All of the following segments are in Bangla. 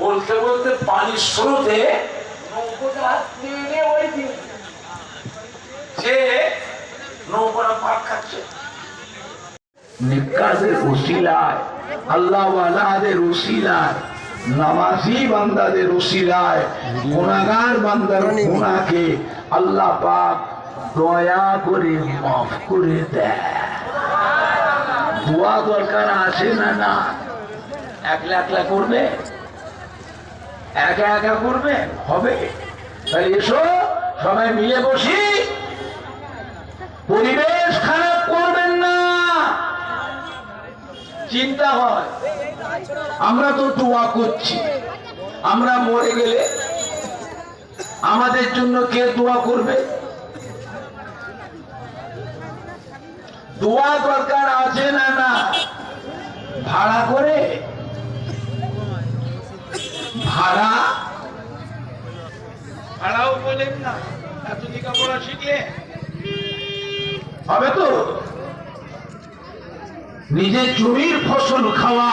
বলতে বলতে পানির স্রোতে। সে নৌকাটা পাক খাচ্ছে নিকাজের উসিলায় আল্লাহ ওয়ালাদের উসিলায় নামাজি বান্দাদের উসিলায় গুনাহগার বান্দার গুনাহকে আল্লাহ পাক দয়া করে মাফ করে দেয়। দোয়া দরকার আছে না না? একলা একলা করবে? একা একা করবে? হবে। তাহলে এসো সবাই মিলে বসি। পরিবেশ খারাপ করবেন না চিন্তা হয়। আমরা তো দোয়া করছি। আমরা মরে গেলে আমাদের জন্য কে দোয়া করবে? দোয়া দরকার আছে না না? ভাড়া করে? ভাড়া? ভাড়াও বলেন না। এত লেখাপড়া শিখলে? হবে তো? নিজের জমির ফসল খাওয়া,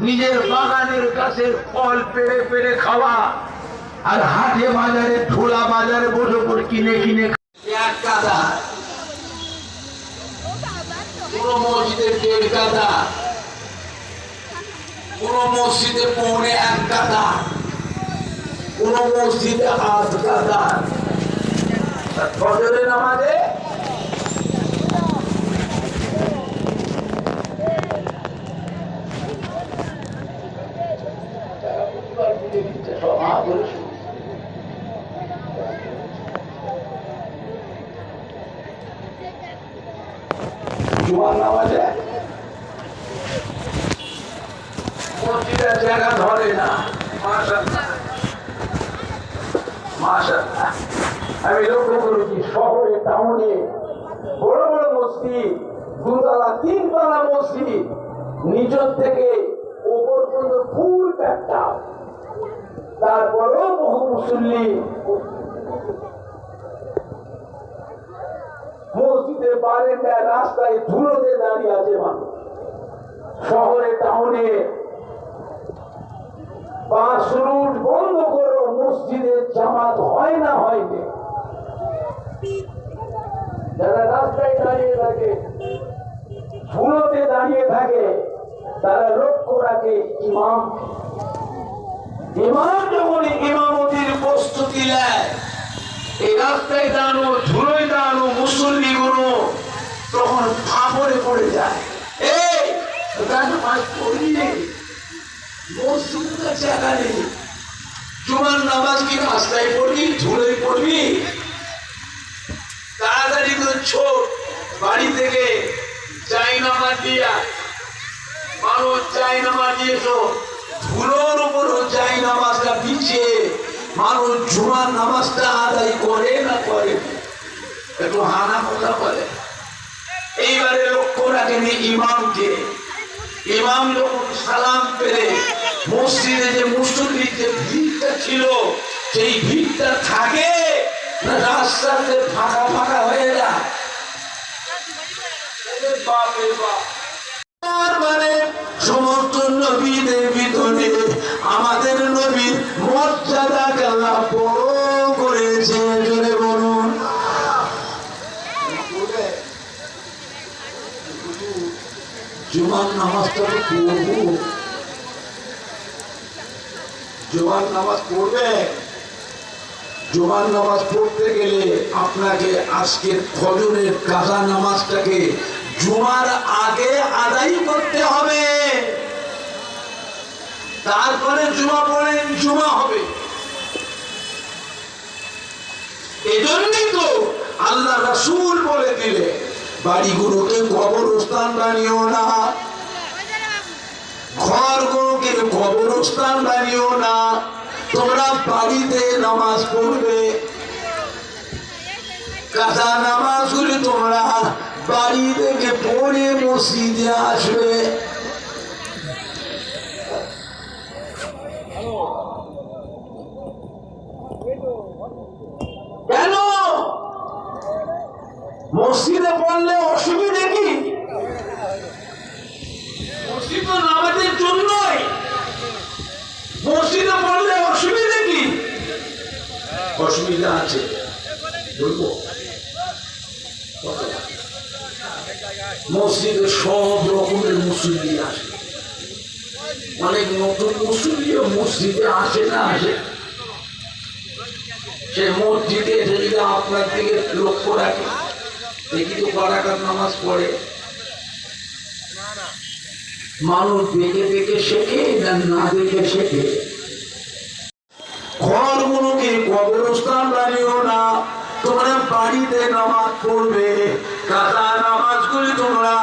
নিজের বাগানের গাছের ফল পেড়ে পেড়ে খাওয়া, আর হাটে বাজারে ঠোলা বাজারে বসে করে কিনে কিনে কাদা পুরো পুরো মসজিদে পৌনে এক কাদা পুরো মসজিদে আধ কাদা নামাজে জুমার নামাজে মসজিদের জায়গা ধরে না আমি লক্ষ্য করেছি শহরে টাউনে বড় বড় মসজিদ দুতলা তিনতলা মসজিদ নিজের থেকে ওপর পর্যন্ত ফুল প্যাকটা তারপরেও বহু মুসল্লি মসজিদের বারেন্দায় রাস্তায় ধুলোতে দাঁড়িয়ে আছে মানুষ। শহরে, টাউনে বাস রুট বন্ধ করো মসজিদের জামাত হয় না হয়নি যারা রাস্তায় দাঁড়িয়ে থাকে ধুলোতে দাঁড়িয়ে থাকে, তারা লক্ষ্য রাখে ইমাম। ইমাম যখন ইমামতির প্রস্তুতি নেয়, এই রাস্তায় দাঁড়ানো ধুলোয় দাঁড়ানো মুসল্লি গুলো তখন ফাঁপড়ে পড়ে যায় এই তোরা নামাজ পড়বি রে মসজিদের জায়গা নেই জুমার কি রাস্তায় পড়বি, ধুলোয় পড়বি? তাড়াতাড়ি করে ছোট, বাড়ি থেকে চাই নামাজ মানুষ চাই নামাজ ধুলোর উপরও চাই নামাজটা পিছিয়ে মানুষ জুমার নামাজটা আদায় করে না করে? একটু হানা কথা বলে এইবারে লক্ষ্য রাখেনি ইমামকে। ইমাম যখন সালাম পেলে মসজিদে যে মুসল্লির যে ভিড়টা ছিল, সেই ভিড়টা থাকে না, রাস্তাতে ফাঁকা ফাঁকা হয়ে যায়। মানে সমস্ত নবীদের ভিতরে আমাদের নবীর মর্যাদাকে আল্লাহ বড় করেছে, জোরে বলুন। জুমার নামাজটা পড়ব। জুমার নামাজ পড়বে? জুমার নামাজ পড়তে গেলে আপনাকে আজকের ফজরের কাজা নামাজটাকে জুমার আগে আদায় করতে হবে। তারপরে জুমা পড়েন, জুমা হবে। এজন্যই তো আল্লাহ রাসূল বলে দিলে বাড়িগুলোকে কবরস্থান বানিও না। ঘরগুলোকে কবরস্থান বানিও না। তোমরা বাড়িতে নামাজ পড়বে। কাঁচা নামাজ তোমরা বাড়ি থেকে পড়ে মসজিদে আসবে কেন মসজিদে পড়লে অসুবিধে কি মসজিদ তো নামাজের জন্যই মসজিদে পড়লে অসুবিধে কি অসুবিধা আছে। বলব মসজিদে সব রকমের মুসল্লি আসে। অনেক নতুন মুসল্লিও মসজিদে আসে না আসে। সে মসজিদে এসে যদি আপনার দিকে লক্ষ্য রাখে। দেখি তো কড়াকার নামাজ পড়ে। মানুষ দেখে দেখে শেখে না দেখে শেখে? ঘরগুলোকে কবরস্থান বানিও না। তোমরা বাড়িতে নামাজ পড়বে। কাদা নামাজগুলি তোমরা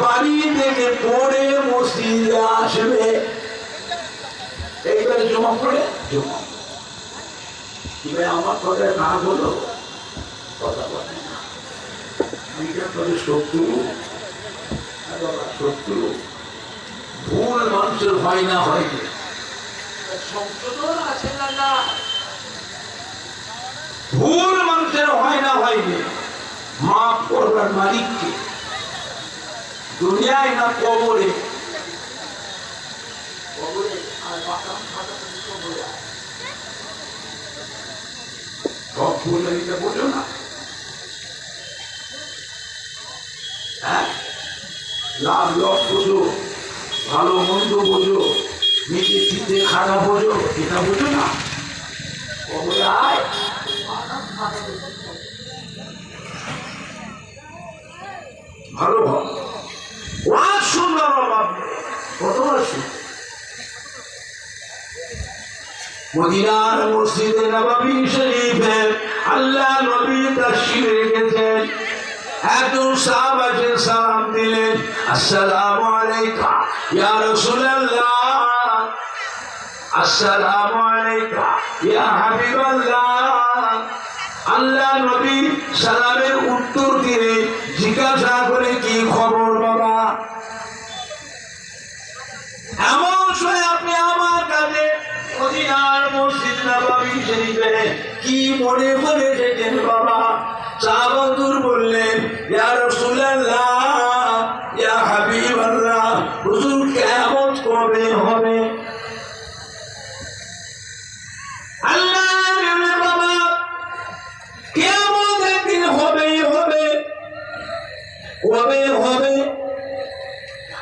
বাড়ি থেকে পড়ে মসজিদে আসবে। এইবারে জমা পড়ে জমা আমার কথা না বলো। কথা বলে না। করে শত্রু। শত্রু। ভুল মানুষের হয় না হয়নি সংশোধন আছে না? ভুল মানুষের হয় না হয়নি মাফ করবার মালিককে। দুনিয়ায় না কবরে। সব হ্যাঁ? লাভ, লস বোঝো, ভালো, মন্দ বোঝো নিজে চিনতে খারাপ বোঝো, এটা বোঝো না। কবরে আয়। ভালো ভালো ওয়াজ শুনবার অভাব কতবার শুন মদিনার মসজিদে নববী শরীফে আল্লাহ নবী তাশরীফ রেখেছেন। একজন সাহাব এসে সালাম দিলেন। আসসালামু আলাইকা, ইয়া রাসূলুল্লাহ। আসসালামু আলাইকা, ইয়া হাবিবাল্লাহ। আল্লাহ নবী সালামের উত্তর দিয়ে জিজ্ঞাসা করে, কি খবর বাবা? এমন সময় আপনি আমার কাছে মদিনার মসজিদ নববী শরীফে কি মনে করে এসেছেন বাবা? সাহাবাতুর বললেন, ইয়া রাসূলুল্লাহ, ইয়া হাবিবাল্লাহ, হুজুর কিয়ামত কবে হবে?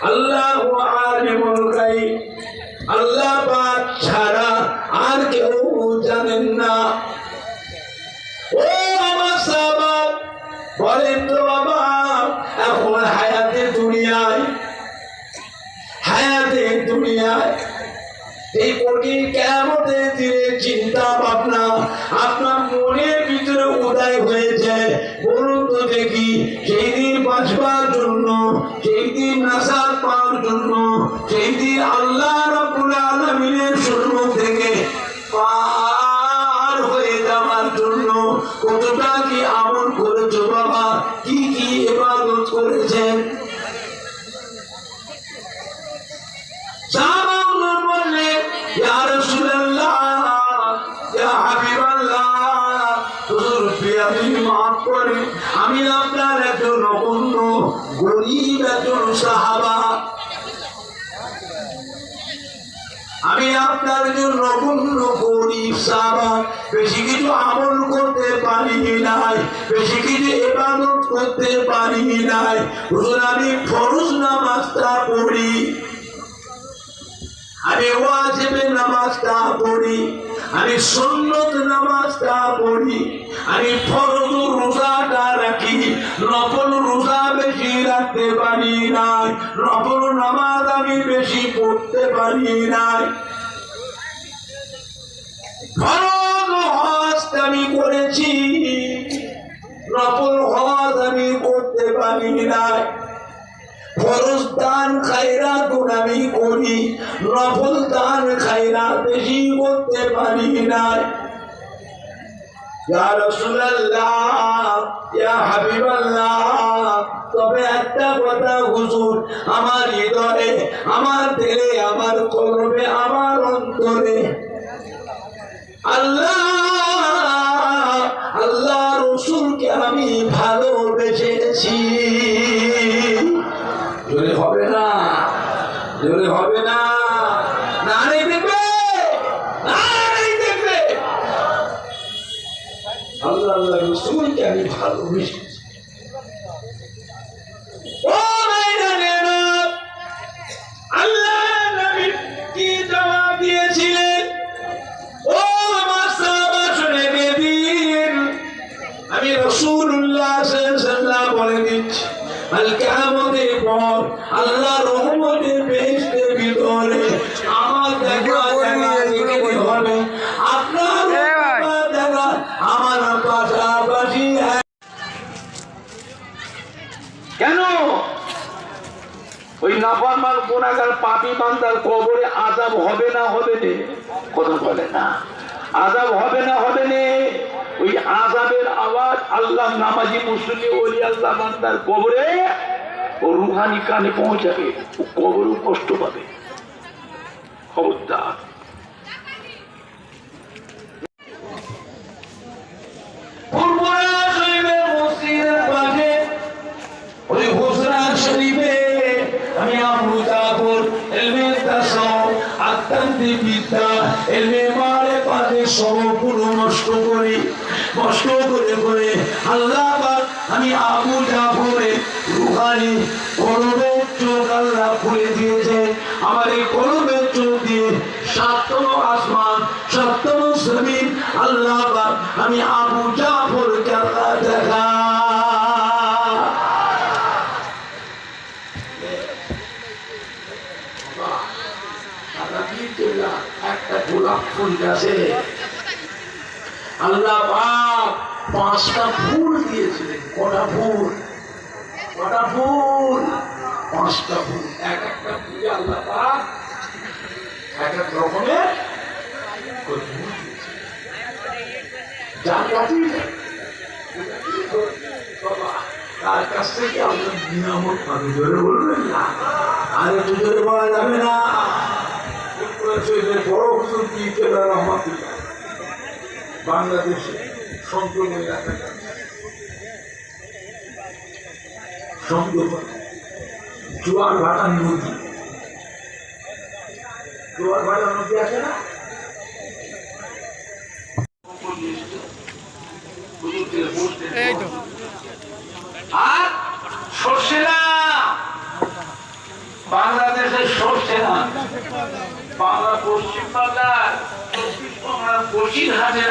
আল্লাহ ছাড়া আর কেউ জানেন না। ও আমার বলেন তো বাবা, এখন হায়াতে দুনিয়ায় হায়াতে দুনিয়ায়, এই কঠিন কেমতে দিনে চিন্তা ভাবনা আপনার মনের ভিতরে উদয় হয়েছে। বলুন তো দেখি সেই দিন বাঁচবার জন্য সেই দিন নাসার আমি আপনার একজন অন্য গরিব একজন সাহাবা। আমি আপনার জন্য পূর্ণ গরিব সাহাবা। বেশি কিছু আমল করতে পারি নাই, বেশি কিছু ইবাদত করতে পারি নাই। হুজুর, আমি ফরজ নামাজটা পড়ি। আমি ওয়াজিবে নামাজটা পড়ি আমি সুন্নত নামাজটা পড়ি, আমি ফরজ রোজাটা রাখি। নফল রোজা বেশি রাখতে পারি নাই, নফল নামাজ আমি বেশি পড়তে পারি নাই। ফরজ হজ আমি করেছি হজ আমি করতে পারি নাই। ফরজ দান আমি করি, নফল দান তবে একটা কথা হুজুর, আমার হৃদয়ে, আমার দেহে আমার কলমে আমার অন্তরে। আল্লাহ আল্লাহ রসুলকে আমি ভালোবেসেছি। রসুল্লাহ সাল্লাল্লাহু বলে দিচ্ছি আল্লাহ রহমতের বেহেশতের ভিতরে আমার দেখা দেখা যেখানে হবে আপনার এ ভাই। দেখা আমার পাশাপাশি কেন ওই নাফরমান পাপি বান্দার কবরে আজাব হবে না হবে নে? কথা বলে না। আজাব হবে না হবে নে? ওই আজাবের আওয়াজ আল্লাহ নামাজি মুসলিম ওলি আল্লাহ বান্দার কবরে ও রুহানি কানে পৌঁছাবে। ও কবরও কষ্ট পাবে। খবরদার পূর্বরা শরীফের মসজিদের পাশে ওই হুসরা শরীফে আমি জাফর এলমে তাসাও আত্মান্তি বিদ্যা এলমে মারে পাশে সবগুলো নষ্ট করি, নষ্ট করে করে আল্লাহ আমি আবু জাফরে রুহানি কলবের চোখ আল্লাহ খুলে দিয়েছে। আমার এই কলবের চোখ দিয়ে সাতম আসমান সপ্তম জমিন আল্লাহ আমি আবু ফুল গাছে আল্লাহ পাক পাঁচটা ফুল দিয়েছিলেন। কটা ফুল কটা ফুল পাঁচটা ফুল এক একটা ফুলে আল্লাহ পাক এক এক রকমের। যার বাবা, তার কাছ থেকে আমরা নিয়ামত পাবি। জোরে বলবেন না? আর একটু জোরে বলা যাবে না। বড় হুজুর পীর রহমাতুল্লাহ বাংলাদেশে সংযোগ এলাকা। জোয়ার ভাটার নদী। জোয়ার ভাটার নদী আছে না এই তো আর সর্ষে না বাংলাদেশের সর্ষে না বাংলা পশ্চিম বাংলার চব্বিশ পরগনার বসিরহাটের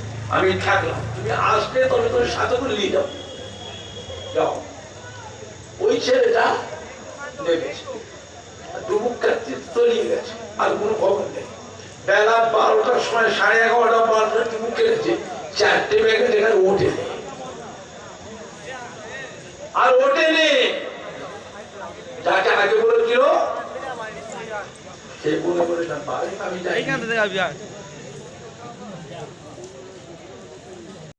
আমি থাকলাম। তুমি আসবে তবে তুমি সাথে করে নিয়ে যাও। যাও। ওই ছেলেটা নেমেছে গেছে। আর কোনো খবর নেই। বেলা বারোটার সময় সাড়ে এগারোটা চারটে আর আগে বলেছিল আমি যাই